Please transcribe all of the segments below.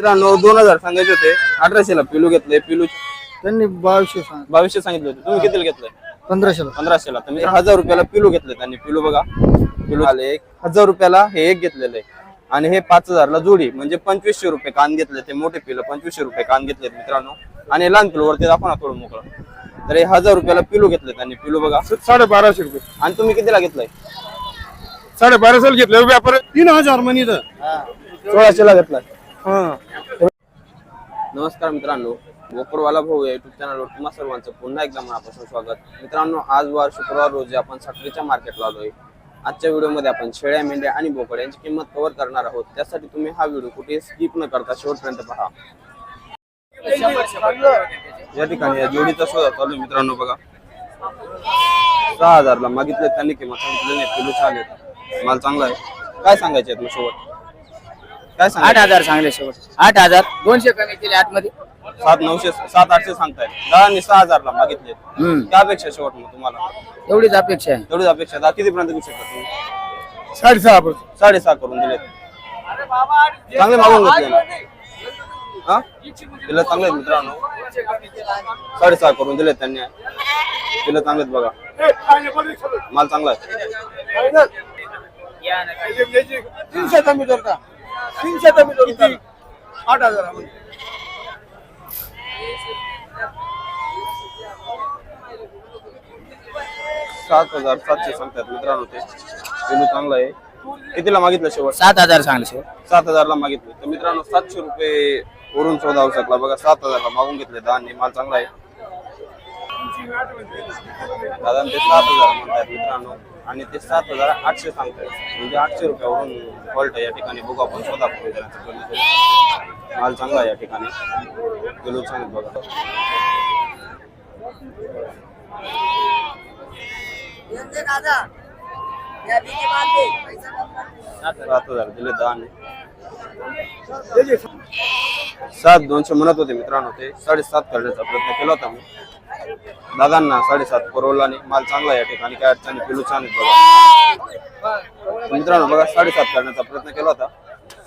मित्रांनो दोन हजार सांगायचे होते. अठराशेला पिलू घेतलंय. पिलू त्यांनी बावीसशे सांग बावीसशे सांगितले होते. तुम्ही कितीला घेतलंय? पंधराशेला. पंधराशेला. तर हजार रुपयाला पिलू घेतले त्यांनी. पिलू बघा. पिलू आले एक. हजार रुपयाला हे एक घेतलेलं आहे. आणि हे पाच हजारला जोडी. म्हणजे पंचवीसशे रुपये कान घेतले ते मोठे पिलं. पंचवीसशे रुपये कान घेतले मित्रांनो. आणि हे लहान पिलू वरती दाखवा थोडं मोकळं. तर हे हजार रुपयाला पिलू घेतले त्यांनी. पिलू बघा. साडे बाराशे रुपये. आणि तुम्ही कितीला घेतलंय? साडे बाराशेला घेतले व्यापार तीन हजार म्हणी सोळाशेला घेतलाय. नमस्कार मित्रांनो गोकुळवाला भाऊ या युट्यूब चॅनलवर तुम्हा सर्वांचं पुन्हा एकदा मनापासून स्वागत. मित्रांनो आज वार शुक्रवार रोजी आपण साखरेच्या मार्केटला आलोय. आजच्या व्हिडिओमध्ये आपण शेळ्या मेंढ्या आणि बोकड यांची किंमत कव्हर करणार आहोत. त्यासाठी तुम्ही हा व्हिडिओ कुठे स्किप न करता शेवटपर्यंत पहा. या ठिकाणी या जोडीचा शोधा चालू आहे मित्रांनो बघा. सहा हजारला मागितले त्यांनी किंमत सांगितलं नाही किलो चालेल. माल चांगला आहे. काय सांगायचे आहेत मग शेवट? काय आठ हजार सांगले शेवट आठ हजार दोनशे कमी केले आठमध्ये सात नऊशे सात आठशे सांगताय दहा सहा हजारला मागितले हम्म. काय अपेक्षा शेवट मग तुम्हाला एवढीच अपेक्षा आहे तेवढीच अपेक्षा दहा कितीपर्यंत घेऊ शकता तुम्ही साडेसहा साडेसहा करून दिले चांगले मागून घेतले ना हा तिला चांगले आहेत मित्रांनो साडेसहा करून दिले त्यांनी तिला चांगलेत बघा माल चांगला आहे तीनशे कमी जोर का तीनशे कमी जोर आठ हजार सात हजार सातशे सांगतात मित्रांनो ते. पेलू चांगला आहे. कितीला मागितलं शेवट? सात हजार सांगले शेवट. सात हजारला मागितले. तर मित्रांनो सातशे रुपये वरून सौदा होऊ शकला. बघा सात हजारला मागून घेतले आणि माल चांगला आहे. दादा ते सात हजार म्हणतात मित्रांनो. आणि ते सात हजार आठशे सांगताय. म्हणजे आठशे रुपयावरून फॉल्ट या ठिकाणी. बघू आपण स्वतः करून देण्याचा. माल चांगला या ठिकाणी. आहेत बघा. सात हजार दिले दहा सात दोनशे म्हणत होते मित्रांनो ते. साडेसात करण्याचा प्रयत्न केला होता मी. दादांना साडेसात परवला आणि माल चांगला या ठिकाणी काय अडचणी पिलू छान बघा. तर मित्रांनो बघा साडेसात करण्याचा प्रयत्न केला होता.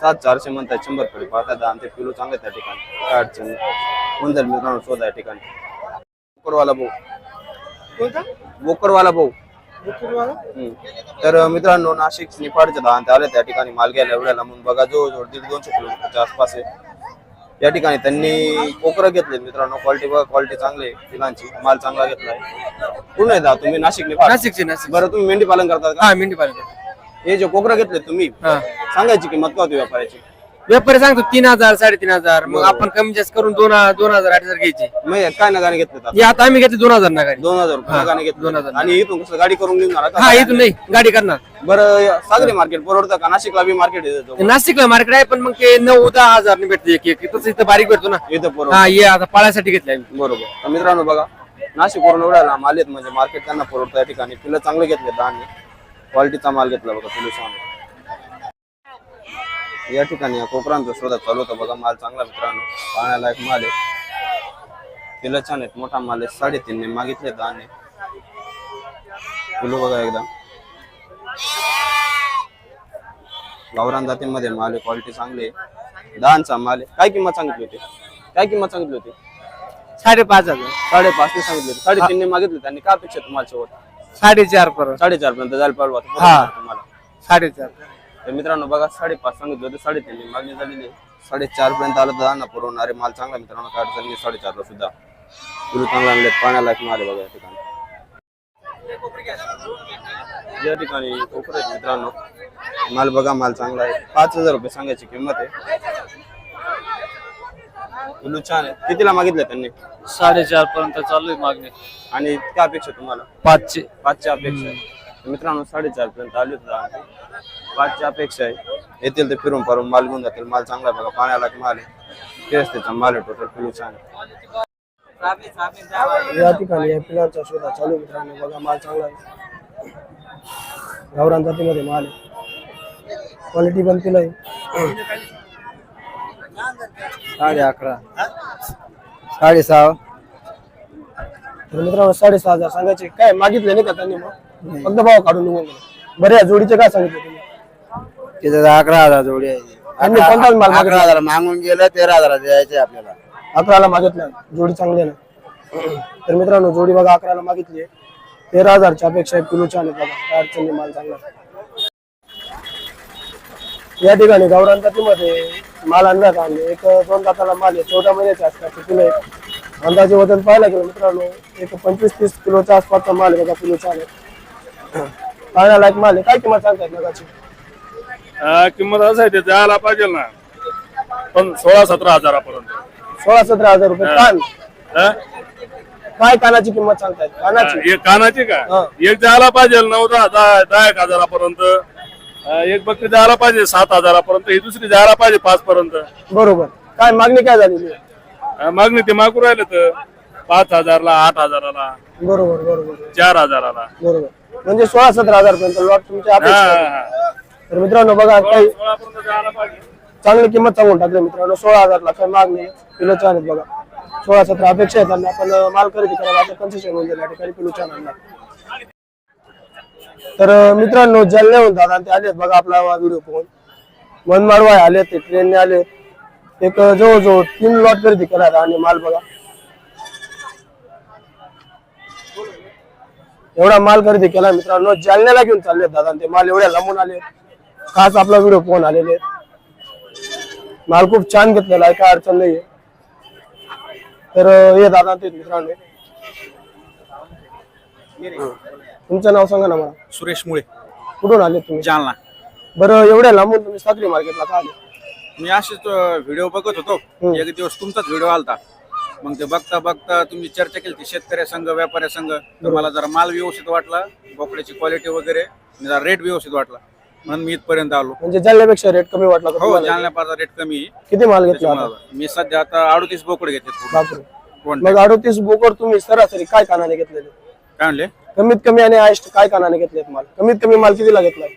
सात चारशे म्हणतात शंभरकडे पाहता दहा ते पिलू चांगले त्या ठिकाणी. काय अडचण? होऊन जाईल मित्रांनो शोधा या ठिकाणी? बोकरवाला भाऊ. बोकरवाला भाऊ. तर मित्रांनो नाशिक निफाडच्या दहा ते आले त्या ठिकाणी. माल घ्यायला एवढ्याला म्हणून बघा जवळजवळ दीड दोनशे किलोमीटरच्या आसपास आहे. या ठिकाणी त्यांनी कोकरं घेतले मित्रांनो. क्वालिटी बघा क्वालिटी चांगली आहे. पिलांची माल चांगला घेतलाय. कुठून येतात तुम्ही नाशिक निफाड नाशिकचे नाशिक बरं तुम्ही मेंढी पालन करतात का? हा मेंढी पालन हे जे कोकरं घेतले तुम्ही हा. सांगायची किंमत का होती व्यापाराची? व्यापारी सांगतो तीन हजार साडेतीन हजार. मग आपण कमी जास्त करून दोन दोन हजार आठ हजार घ्यायचे. मग काय नगाने घेतले आता? हे आता आम्ही घेतले दोन हजार ना गाडी. दोन हजार रुपये नगाने घेतले. दोन हजार. आणि इथून कसं गाडी करून घेऊन जाणार हा इथून नाही गाडी करणार. बरं सागरी मार्केट परवडतं का? नाशिकला बी मार्केट येतं नाशिकला मार्केट आहे पण मग ते नऊ दहा हजार भेटते एक एक. तसं इथं बारीक भेटतो ना. इथं हा ये आता पाळायसाठी घेतले आम्ही. बरोबर. तर मित्रांनो बघा नाशिक वरून एवढ्याला माल येत म्हणजे मार्केट त्यांना परवडतं या ठिकाणी. पिलं चांगले घेतले धान्य क्वालिटीचा माल घेतला बघा पिलू या ठिकाणी या कोकरांचा शोधात चालू होता बघा माल चांगला मित्रांनो. पाहण्यालायक माल आहे. पिलं छान आहेत मोठा माल आहे. साडेतीनने मागितले धान्य पिलू बघा एकदा. गावरान जातीमध्ये माल आहे क्वालिटी चांगली आहे. दहाचा माल आहे. काय किंमत सांगितली होती? काय किंमत सांगितली होती? साडेपाच हजार. साडेपाच ने सांगितले होते. साडेतीनने मागितले. त्यांनी काय अपेक्षा तुम्हाला शेवट? साडेचार पर्यंत साडेचार पर्यंत जायला पाहिजे होतं. हा. तुम्हाला. साडेचार. तर मित्रांनो बघा साडेपाच सांगितलं होते साडेतीनने मागणी झालेली आहे. साडेचार पर्यंत आलं तर ना पुरवणारे माल चांगला मित्रांनो. काय अडचण नाही साडेचारला सुद्धा. तुला चांगला आणले पाण्याला माल आहे बघा या ठिकाणी. या ठिकाणी कोकरे आहेत मित्रांनो. माल बघा माल चांगला आहे. पाच हजार रुपये सांगायची किंमत आहे. पिलू छान आहे कितीला मागितलं त्यांनी? साडेचार पर्यंत चालू आहे मागणी. आणि काय अपेक्षा तुम्हाला? पाचशे. पाचच्या अपेक्षा आहे. तर मित्रांनो साडेचार पर्यंत आले होते. दहा. पाचच्या अपेक्षा आहे. येतील ते फिरून फारून माल घेऊन जातील. माल चांगला आहे बघा. पाण्याला माल आहे. तेच त्याचा माल आहे टोटल पिलू छान आहे. या ठिकाणी या पिलांचा शोधा चालू मित्रांनो. बघा माल चांगला आहे. गावरान जातीमध्ये माल आहे. क्वालिटी पण पिला आहे. साडे अकरा. साडेसहा. तर मित्रांनो साडेसहा हजार सांगायचे. काय मागितले नाही का त्यांनी मग? फक्त भाव काढून निघून गेले बरं या जोडीचे काय सांगितले तुम्ही? तिथं अकरा हजार जोडी आहे. यांनी कोणता माल अकरा हजार मागून गेलं तेरा हजार द्यायचे आपल्याला. अकराला मागितला. जोडी चांगली आहे ना? तर मित्रांनो जोडी बघा अकराला मागितली तेरा हजारच्या अपेक्षा किलो छान आहे बघा काय अडचण नाही माल चांगला आहे. या ठिकाणी गावरान जातीमध्ये माल आणण्यात आणले एक दोन दाताला माल आहे चौदा महिन्याच्या आसपासचे किलो आहे अंदाजे वजन पाहायला गेलं मित्रांनो एक पंचवीस तीस किलोच्या आसपासचा माल आहे बघा किलो छान आहे पाहण्यालायक माल आहे. काय किंमत सांगतायत नगाची? किंमत असं आहे ते द्यायला पाहिजे ना. पण सोळा सतरा हजारापर्यंत. सोळा सतरा हजार रुपये कान. हा? काय कानाची किंमत सांगतायत? कानाची. एक कानाची का. एक द्यायला पाहिजे नऊ दहा दहा दहा एक हजारापर्यंत. एक बकरी द्यायला पाहिजे सात हजारापर्यंत. ही दुसरी द्यायला पाहिजे पाच पर्यंत बरोबर. काय मागणी काय झालेली आहे? हा, मागणी ते मागू राहिले तर पाच हजारला आठ हजाराला बरोबर बरोबर. चार हजाराला. बरोबर. म्हणजे सोळा सतरा हजार पर्यंत लॉट तुमच्या हा. हा. तर मित्रांनो बघा काही चांगली किंमत सांगून टाकली मित्रांनो. सोळा हजार ला काही मागणी किलो छान आहेत बघा. सोळा सतरा अपेक्षा आहेत त्यांना आपण माल खरेदी करायला आता कन्सेशन होऊन या ठिकाणी किलो आणणार तर मित्रांनो जालन्याहून दादा ते आलेत बघा आपला व्हिडिओ पाहून. मनमाडवाय आले ते ट्रेनने आले एक जवळजवळ तीन लॉट खरेदी केला आहे आणि माल बघा. एवढा माल खरेदी केला मित्रांनो. जालन्याला घेऊन चालले दादा ते माल एवढ्या लांबून आले खास आपला व्हिडिओ पाहून आलेले आहेत. माल खूप छान घेतलेला आहे काय अडचण नाहीये. तर हे दादा ते मित्रांनो. तुमचं नाव सांगा ना मला. सुरेश मुळे. कुठून आले तुम्ही? जालना. बरं एवढ्या लांबून तुम्ही सागरी मार्केटला का आले? मी असेच व्हिडिओ बघत होतो. एक दिवस तुमचाच व्हिडिओ आलता. मग ते बघता बघता तुम्ही चर्चा केली ती शेतकऱ्या संघ व्यापाऱ्या संघ. तर मला जरा माल व्यवस्थित वाटला बोकड्याची क्वालिटी वगैरे जरा रेट व्यवस्थित वाटला. म्हणून मी इथपर्यंत आलो. म्हणजे जालन्यापेक्षा रेट कमी वाटला का हो तुम्हाला? जालन्यापाचा रेट कमी. आहे. किती माल घेतला आता? त्याच्यामुळं मी सध्या आता अडतीस बोकडे घेते बापरे. कोण? मग अडोतीस बोकड तुम्ही सरासरी काय कानाने घेतलेले? काय म्हणले? कमीत कमी आणि हायस्ट काय कानाने घेतलेत माल? कमीत कमी माल कितीला घेतलाय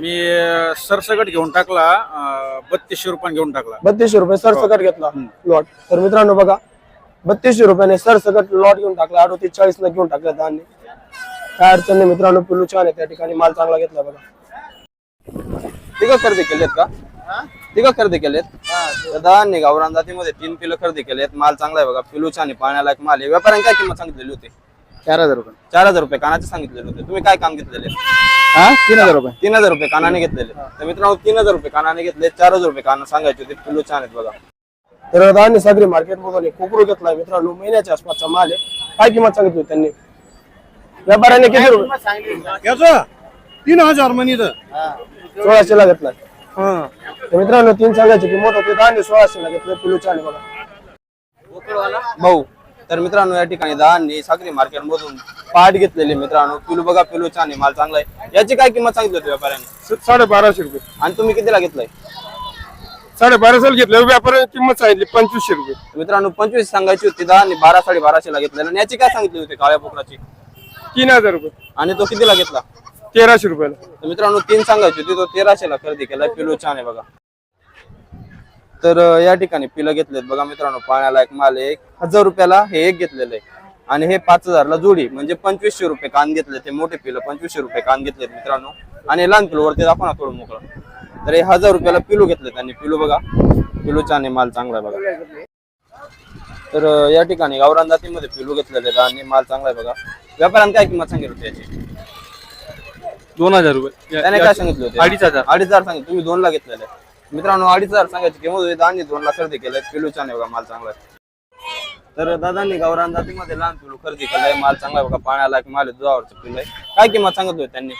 मी अं, सरसकट घेऊन टाकला बत्तीसशे रुपये घेऊन टाकला. बत्तीसशे रुपये सरसकट घेतला लॉट तर मित्रांनो बघा बत्तीसशे रुपयाने सरसकट लॉट घेऊन टाकला अडोतीस चाळीस न घेऊन टाकला धान्य. काय अडचण नाही मित्रांनो पिलू छान आहे त्या ठिकाणी माल चांगला घेतला बघा. तिघ खरेदी केलेत का? तिघ खरेदी केलेत? दादांनी गावरान जातीमध्ये तीन पिलं खरेदी केलेत. माल चांगला आहे बघा. पिलू छान आहे पाण्यालायक माल आहे. व्यापाऱ्यांनी काय किंमत सांगितलेली होती? चार हजार रुपये. चार हजार रुपये. कानाचे सांगितलेले होते. तुम्ही काय काम घेतलेले? हा? तीन हजार रुपये. तीन हजार रुपये कानाने घेतलेले. तर मित्रांनो तीन हजार रुपये कानाने घेतले. चार हजार रुपये काना सांगायचे होते. पिलू छान आहेत बघा. तर दादांनी सागरी मार्केट मधून कोकरू घेतलाय मित्रांनो. महिन्याच्या आसपासचा माल आहे. काय किंमत सांगितली होती त्यांनी? व्यापाऱ्याने किती रुपये? तीन हजार म्हणी सोळाशे ला घेतलाय. तर मित्रांनो तीन सांगायची किंमत होती दहा सोळाशे ला घेतलं पिलू बघा. भाऊ तर मित्रांनो या ठिकाणी दहानी सागरी मार्केट मधून पाट घेतलेले मित्रांनो. पिलू बघा पिलू छान आहे माल चांगला आहे. याची काय किंमत सांगितली होती व्यापाऱ्याने? साडे बाराशे रुपये. आणि तुम्ही कितीला घेतलाय? साडे बाराशेला घेतलं व्यापारी किंमत सांगितली पंचवीसशे रुपये. मित्रांनो पंचवीस सांगायची होती दहा आणि बारा साडे बाराशे ला घेतलेला. आणि याची काय सांगितली होती काळ्या पोकराची तीन हजार रुपये. आणि तो कितीला घेतला? तेराशे रुपयाला. तर मित्रांनो तीन सांगायची होते तो तेराशे ला खरेदी केला. पिलो छान आहे बघा. तर अं, या ठिकाणी पिलं घेतलेत बघा मित्रांनो. पाण्याला एक माल एक हजार रुपयाला हे एक घेतलेलं आहे. आणि हे पाच हजारला जोडी म्हणजे पंचवीसशे रुपये कान घेतले ते मोठे पिलं पंचवीसशे रुपये कान घेतलेत मित्रांनो. आणि लहान पिलो वरती दाखवा ना थोडं मोकळं. तर हे हजार रुपयाला पिलू घेतले त्यांनी पिलू बघा. पिलूचा आणि माल चांगला आहे बघा. तर अं, या ठिकाणी गावरान जातीमध्ये पिलू घेतलेले आहेत आणि माल चांगला आहे बघा. व्यापाऱ्यांनी काय किंमत सांगितली होती याची? दोन हजार रुपये. त्याने काय सांगितलं होते? अडीच हजार. अडीच हजार सांगितलं. तुम्ही दोन ला घेतलेले. मित्रांनो अडीच हजार सांगायची किंमत होती दादांनी दोन ला खरेदी केलंय पिलू छान आहे बघा माल चांगला आहे. तर दादांनी गावरान जातीमध्ये लहान पिलू खरेदी केलाय माल चांगला आहे बघा पाण्याला एक माल आहे दुधावरचं पिलू आहे. काय किंमत सांगितली होती त्यांनी?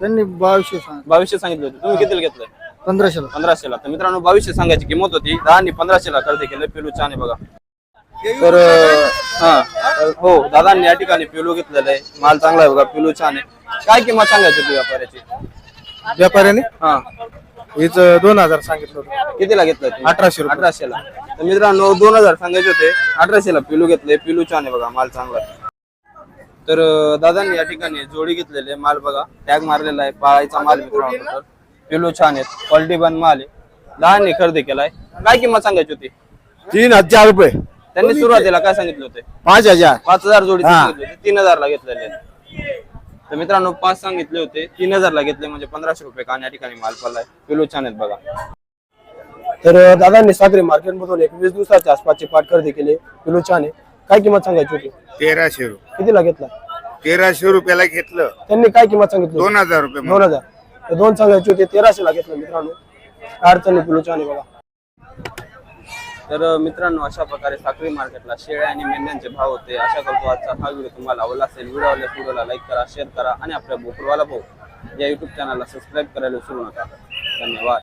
त्यांनी बावीसशे सांग बावीसशे सांगितले होते. तुम्ही कितीला घेतलंय पंधराशे पंधराशेला. तर मित्रांनो बावीसशे सांगायची किंमत होती. दहानी पंधराशेला खरेदी केलंय पिलू छान आहे बघा. तर अं, हा तर हो दादांनी या ठिकाणी पिलू घेतलेलं आहे. माल चांगला आहे बघा पिलू छान आहे. काय किंमत सांगायची होती व्यापाऱ्याची? व्यापाऱ्याने? हा. हेच दोन हजार सांगितलं होतं. कितीला घेतलंय तुम्ही? अठराशे रुपये. अठराशेला. तर मित्रांनो दोन हजार सांगायचे होते. अठराशेला पिलू घेतले पिलू छान आहे बघा माल चांगला आहे. तर अं, दादांनी या ठिकाणी जोडी घेतलेले माल बघा. टॅग मारलेला आहे पाळायचा माल मित्रांनो तर. पिलू छान आहेत क्वालिटी बन माल आहे. दहानी खरेदी केलाय. काय किंमत सांगायची होती? तीन हजार रुपये. त्यांनी सुरुवातीला काय सांगितले होते? पाच हजार. पाच हजार जोडी सांगितले होते. तीन हजार ला घेतलेले आहेत. तर मित्रांनो पाच सांगितले होते. तीन हजार ला घेतले म्हणजे पंधराशे रुपये कान या ठिकाणी माल पडलाय. पिलू छान आहेत बघा. तर दादांनी सागरी मार्केटमधून एक वीस दिवसाच्या आसपासची पाठ खरेदी केली. पिलू छान आहे. काय किंमत सांगायची होती? तेराशे रुपये कितीला घेतला? तेराशे रुपयाला घेतलं. त्यांनी काय किंमत सांगितली दोन हजार रुपये दोन हजार. तर दोन सांगायची होती तेराशे ला घेतलं मित्रांनो. अडचण पिलू छान आहे बघा. तर मित्रांनो अशा प्रकारे साखळी मार्केटला शेळ्या आणि मेंढ्यांचे भाव होते. अशा करतो आजचा हा व्हिडिओ तुम्हाला आवडला असेल. व्हिडिओ आवडल्यास व्हिडिओला लाईक करा शेअर करा आणि आपल्या बोकरवाला भाऊ या युट्यूब चॅनलला सबस्क्राईब करायला विसरू नका. धन्यवाद.